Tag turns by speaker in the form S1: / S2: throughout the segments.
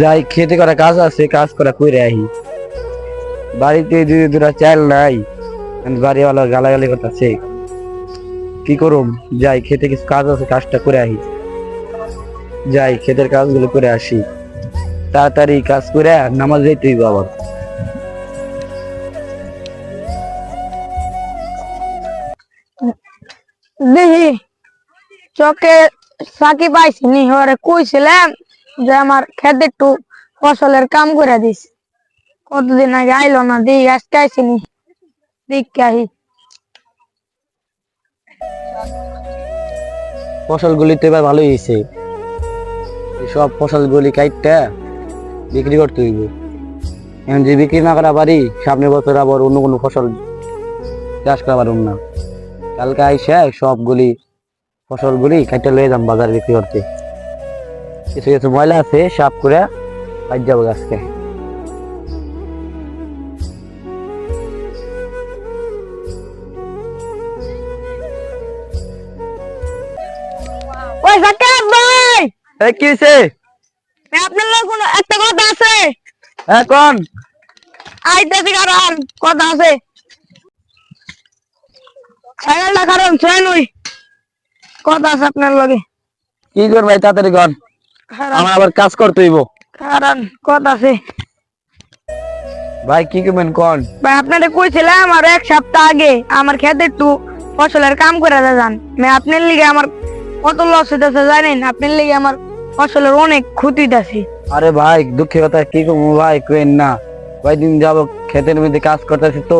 S1: যাই, খেতে করা কাজ আছে, কাজ করা কইরে আহি। বাড়িতে দুই দুটা চাল নাই বাড়িওয়ালা গালাগালি করতেছে। কি করুম? যাই, খেতে কিছু কাজ আছে, কাজটা করে আহি। যাই ক্ষেতের কাজগুলো করে আসি। তাড়াতাড়ি কাজ করে নামাজ যাইতে হইব আবার।
S2: দেখি, চোখে সাকি পাইছি নি, ওরে কইছিলাম যে আমার খেতে একটু ফসলের কাম করে দিস কতদিন আগে আইলো না দিই আজকে আইসি নি দিক আহি।
S1: ফসলগুলি তো এবার ভালোই হয়েছে সব ফসলগুলি কাইটটা বিক্রি করতে হইব। এখন যদি বিক্রি না করা পারি সামনের বছর আবার অন্য কোনো ফসল চাষ করা পারুম না। কালকে আইসা সবগুলি ফসলগুলি কাইটটা লয়ে যাম বাজারে বিক্রি করতে। কিছু কিছু ময়লা আছে সাফ করে বাদ যাব
S2: ওই ভাই!
S1: এই কি
S2: আপনার কোনো একটা কথা আছে?
S1: এখন
S2: আইতেছি কারণ কথা আছে। সাইকেলটা কারণ ছয় নই কথা আছে আপনার লগে।
S1: কি কর তাড়াতাড়ি কর। আমার আবার কাজ করতে হইব।
S2: কারণ কথা আছে।
S1: ভাই কি করবেন কোন?
S2: ভাই আপনাদের কইছিলাম আর এক সপ্তাহ আগে আমার খেতে একটু ফসলের কাম করে যান। মানে আপনার লিগে আমার কত লস হইতেছে জানেন? আপনার লিগে আমার ফসলের অনেক ক্ষতি হইতাছে।
S1: আরে ভাই দুঃখের কথা কি করব ভাই কেন না। কয়েকদিন যাব ক্ষেতের মধ্যে কাজ করতেছি তো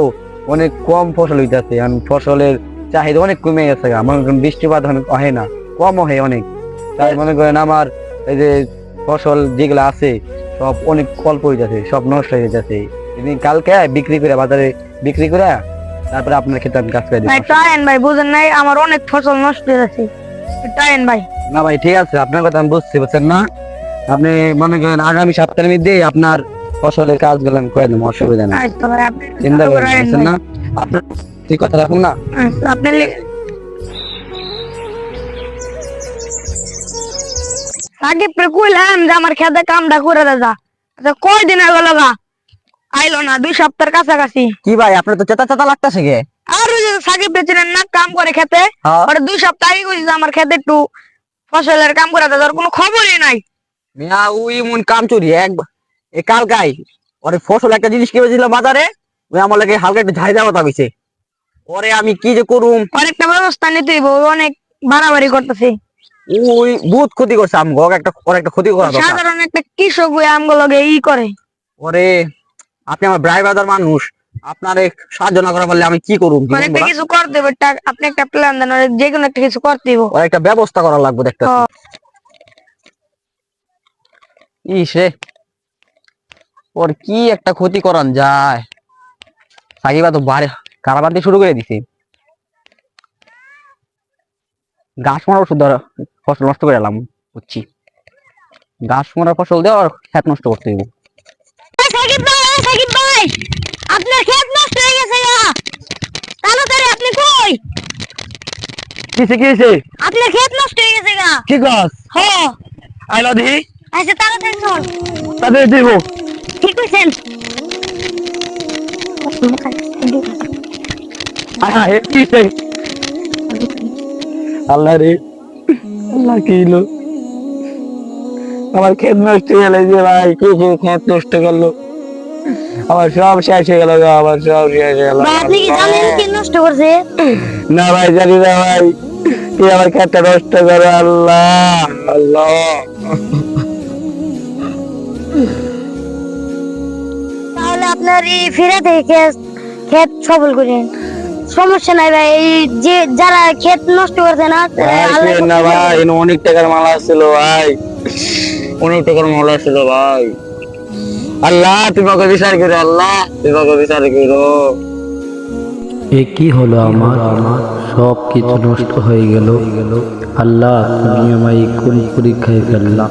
S1: অনেক কম ফসল হইতাছে। আর ফসলের চাহিদা অনেক কমে গেছে আমার বৃষ্টিপাত অনেক হয় না। কম হয় অনেক। তাই মনে করেন আমার এই যে ফসল যেগুলো আছে সব অনেক অল্প হয়ে যাচ্ছে সব নষ্ট হয়ে যাচ্ছে। এদিন কালকে বিক্রি করে বাজারে বিক্রি করে তারপরে আপনার ক্ষেতে আমি কাজ করে
S2: ভাই
S1: দিই
S2: টাইন ভাই বুঝেন নাই আমার অনেক ফসল নষ্ট হয়ে যাচ্ছে। টাইন ভাই।
S1: না ভাই ঠিক আছে আপনার কথা আমি বুঝছি বুঝছেন না? আপনি মনে করেন আগামী সপ্তাহের মধ্যে আপনার ফসলের কাজগুলো আমি করে দেবো অসুবিধা নেই।
S2: আচ্ছা আপনি
S1: চিন্তা করেন। না আপনার ঠিক কথা রাখুন না?
S2: আচ্ছা, সাকিব রে কইলাম যে আমার খেতে কামটা করে দাদা আচ্ছা কয় দিন হয়ে গা আইলো না দুই সপ্তাহের কাছাকাছি।
S1: কি ভাই আপনার তো চেতা চেতা লাগতেছে গে।
S2: আর ওই যে সাকিব না কাম করে খেতে?
S1: হ্যাঁ।
S2: দুই সপ্তাহ আগে কইছে যে আমার খেতে একটু ফসলের কাম করে দাদা ওর কোনো খবরই নাই।
S1: মিয়া ওই মন কাম চুরি এক এ কাল গাই ওরে ফসল একটা জিনিস কিনেছিল বাজারে ওই আমার লাগে হালকা একটু ঝাই দেওয়া হইছে ওরে আমি কি যে করুম?
S2: একটা ব্যবস্থা নিতে হইব ও অনেক বাড়াবাড়ি করতেছে।
S1: ওই বহুত ক্ষতি করছে আমগো একটা ওর একটা ক্ষতি করা
S2: সাধারণ একটা কৃষক হয়ে আমগুলো লগে ই করে।
S1: ওরে আপনি আমার ব্রাই বাজার মানুষ আপনার সাহায্য না করা পারলে আমি কি
S2: ওর একটা কিছু হবে একটা- আপনি একটা প্ল্যান দেন ওর যে কোনো একটা কিছু করতে হইব।
S1: ওর একটা ব্যবস্থা করা লাগবে দেখতে। ইসে ওর কি একটা ক্ষতি করান যায়। সাকিবা তো বাড়ি কারাবার দিয়ে শুরু করে দিছে। গাছ ওষুধ দেওয়া ফসল নষ্ট করে এলাম বুঝছি। গাছ মারার ফসল দেওয়া আর খেত নষ্ট করতে দিব
S2: আপনার ক্ষেত নষ্ট হয়ে গেছে তাড়াতাড়ি আপনি কই?
S1: কিসে কি হয়েছে
S2: আপনার ক্ষেত নষ্ট হয়ে গেছে গা!
S1: কি গাছ?
S2: হ!
S1: আইলা দিহি
S2: আচ্ছা তাড়াতাড়ি চল
S1: তাদের দিব।
S2: ঠিক কইছেন?
S1: হে কি হয়েছে আল্লাহ রে। আল্লাহ কি হলো আমার ক্ষেত নষ্ট হয়ে গেল যে ভাই কি যে ক্ষেত নষ্ট করল? আমার সব শেষ হয়ে গেল আমার সব শেষ হয়ে গেল।
S2: আপনি কি জানেন কি নষ্ট করছে?
S1: না ভাই জানি না ভাই। কি আমার ক্ষেতটা নষ্ট করো আল্লাহ আল্লাহ।
S2: তাহলে আপনার এই ফিরে থেকে ক্ষেত সবল করেন। সমস্যা নাই ভাই এই যে যারা ক্ষেত নষ্ট করছে না
S1: না ভাই। অনেক টাকার মালা ছিল ভাই। অনেক টাকার মালা ছিল ভাই। আল্লাহ তুমি ওকে বিচার করো আল্লাহ তুমি ওকে বিচার করো।
S3: এ কি হলো আমার? আমার সব কিছু নষ্ট হয়ে গেল। আল্লাহ তুমি আমায় কোন পরীক্ষায় ফেললাম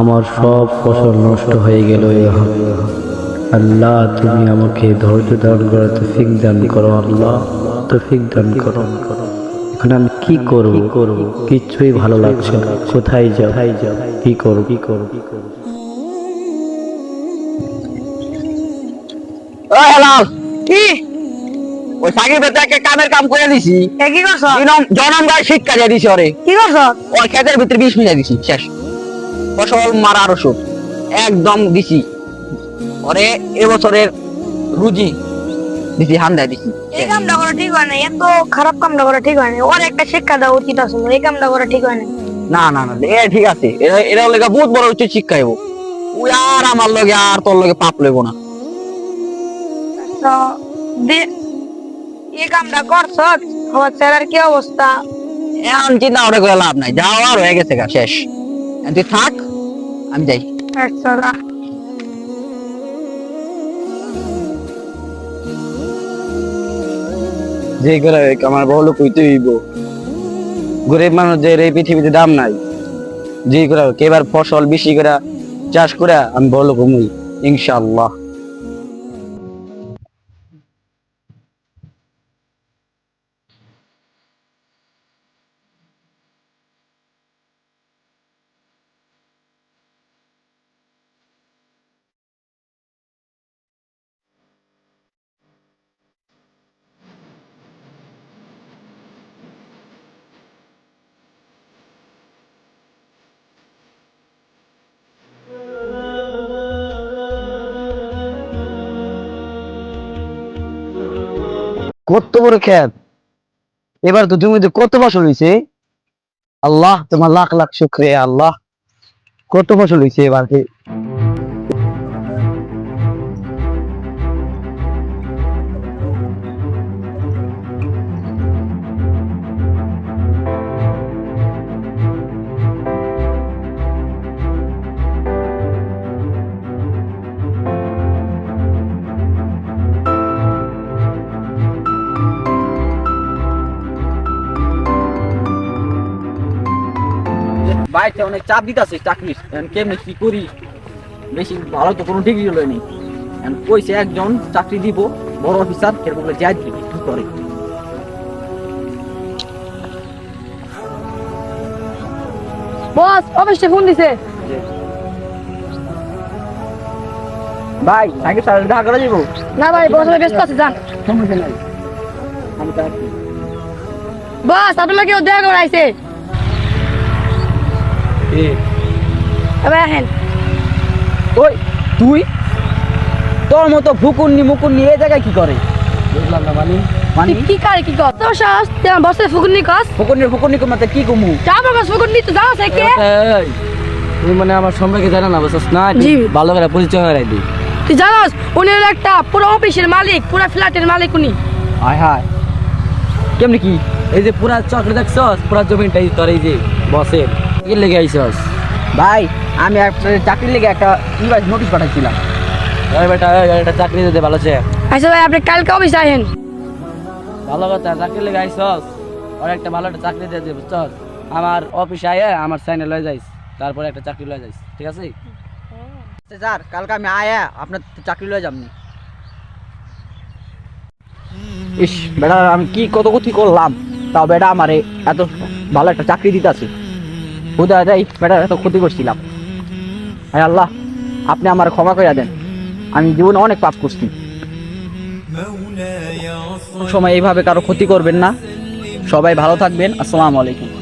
S3: আমার সব ফসল নষ্ট হয়ে গেল এভাবে আল্লাহ তুমি আমাকে ধৈর্য দান করো তৌফিক দান করো আল্লাহ। তৌফিক দান করো। এখন আমি কি করব? করব কিচ্ছুই ভালো লাগছে না। কোথায় যাব? কি করব? কি করব? কি করব
S1: হেলাল
S2: কি?
S1: ওই সাকিব বেটাকে কামের কাম করে দিছি।
S2: কি করছ?
S1: জনম জনম গায়ে শিক্ষা দিয়ে দিছি ওরে।
S2: কি করছ?
S1: ওর ক্ষেতের ভিতরে বিষ মিলাই দিছি শেষ। ফসল মারার ওষুধ। একদম দিছি। ওরে এবছরের রুজি দিছি হান্দায় দিছি।
S2: এই কামটা করা ঠিক হয় না এত খারাপ কামটা করা ঠিক হয় না ওর একটা শিক্ষা দেওয়া উচিত আসলে এই কামটা করা ঠিক হয় না
S1: না না না এ ঠিক আছে। এরা লেগে বহুত বড় উচিত শিক্ষা হইব ওই আর আমার লগে আর তোর লগে পাপ লইব না।
S2: তো দে- এই কামটা করছ আমার ছেলের কি অবস্থা?
S1: এখন চিন্তা করে লাভ নাই যাও আর হয়ে গেছে গা শেষ। তুই থাক আমি যাই।
S2: আচ্ছা
S1: যে করে আমার বড় লোক হইতে হইব। গরিব মানুষদের এই পৃথিবীতে দাম নাই। যে করে কেবার ফসল বেশি করে চাষ করে আমি বড় লোক হমুই কত বড় খ্যাত। এবার তো তুমি জমিতে কত ফসল হয়েছে আল্লাহ, তোমার লাখ লাখ শুক্রিয়া, আল্লাহ। কত ফসল হয়েছে এবার?
S4: বাড়িতে অনেক চাপ দিতেছে চাকরির। কেমনে কি করি? বেশি ভালো তো কোনো ডিগ্রি হলো নি কইছে একজন চাকরি দিব বড় অফিসার এরকম যাই দিবি কি করে?
S2: বস অফিসে ফোন দিছে।
S4: ভাই দেখা করে যাব?
S2: না ভাই বস ব্যস্ত আছে যান।
S4: সমস্যা নাই।
S2: বস আপনার কেউ দেখা করে এবার হেন
S4: ওই তুই? তোর মতো ফুকুন্নি মুকুন্নি এই জায়গায় কি করে? বুঝলাম না মানে। মানে?
S2: কি কারে কি কর? তোর সাহস তেমন বসে ফুকুনি কস
S4: ফুকুন্নি ফুকুন্নি কোমাতে কি কমু?
S2: তো সে কে?
S1: মানে আমার সম্পর্কে জানো না না। ভালো করে পরিচয় হয়ে
S2: তুই জানোস উনি হলো একটা পুরো অফিসের মালিক পুরো ফ্ল্যাটের মালিক উনি।
S4: আয় হায়। কেমনি কি?
S1: এই যে পুরা চক্র দেখছস? পুরা জমিটাই তোর এই যে বসের। কি লেগে আইছস?
S4: ভাই আমি একটা চাকরির লেগে একটা ইনভাইস নোটিশ পাঠাইছিলাম।
S1: ওই বেটা একটা চাকরি দিতে ভালো সে
S2: আচ্ছা ভাই আপনি কালকে অফিস আহেন।
S1: ভালো কথা চাকরি লেগে আইছস? ওর একটা ভালো একটা চাকরি দিয়ে দে বুঝছস? আমার অফিসে আয় আমার সাইনে লয়ে যাইস। তারপরে একটা চাকরি লয়ে যাইস ঠিক আছে?
S4: স্যার কালকে আমি আয়া আপনার চাকরি লয়ে যাবনি। ইস বেটা আমি কি কত ক্ষতি করলাম? তাও বেটা আমারে এত ভালো একটা চাকরি দিতেছে। হুদা যাই ব্যাটার এত ক্ষতি করছিলাম। হ্যাঁ আল্লাহ আপনি আমার ক্ষমা করে দেন। আমি জীবনে অনেক পাপ করছি। সময় এইভাবে কারও ক্ষতি করবেন না। সবাই ভালো থাকবেন। আসসালামু আলাইকুম।